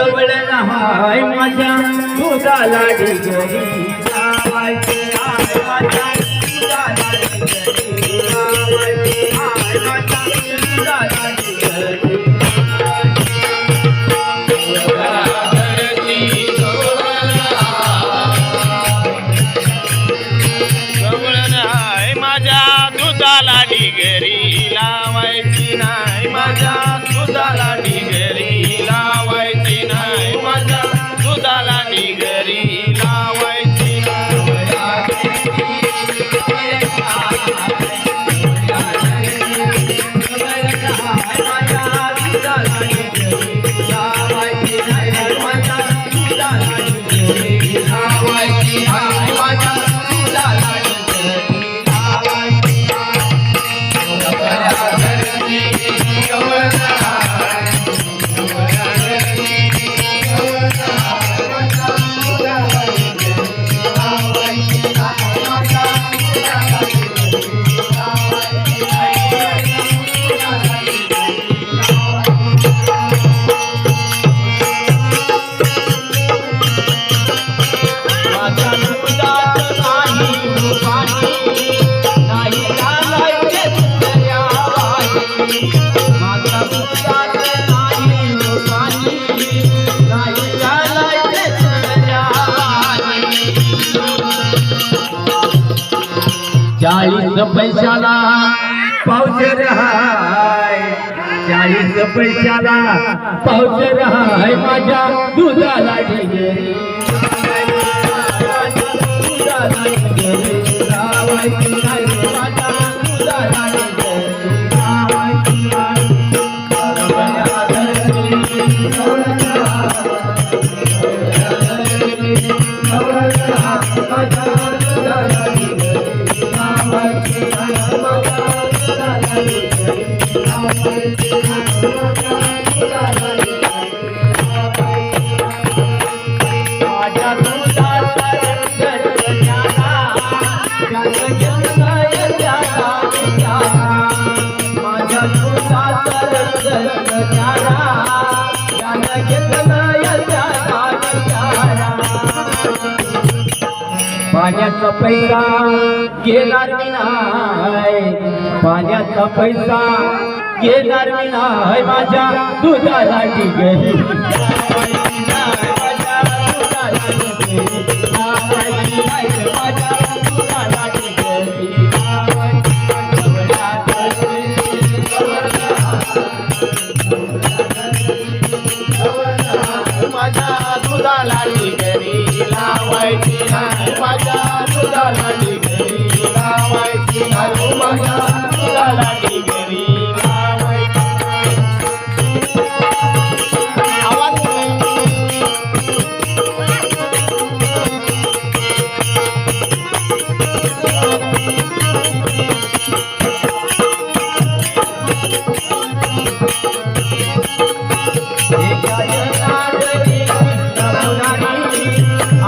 हाय माझ्या हाय माझ्या दुधाला डिगरी लावायची हाय माझ्या नाही. माझ्या दुधाला डिगरी चाळीस पैशाला पावशर हाय. चाळीस पैशाला पावशर हाय माझ्या दुधाला डिगरी दुधाला पाण्याचा पैसा गेला मी नाही? पाण्याचा पैसा घेणार मी नाही माझ्या दुधाला डिगरी माझ्या दुधाला डिगरी लावायची नाही. माझ्या दुधाला डिगरी लावायची नाही. माझ्या दुधाला डिगरी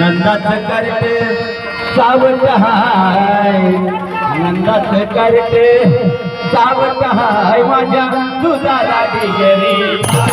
नंदाच करते सावत हाय. नंदाच करते सावत हाय माझ्या तुझा दुधाला डिगरी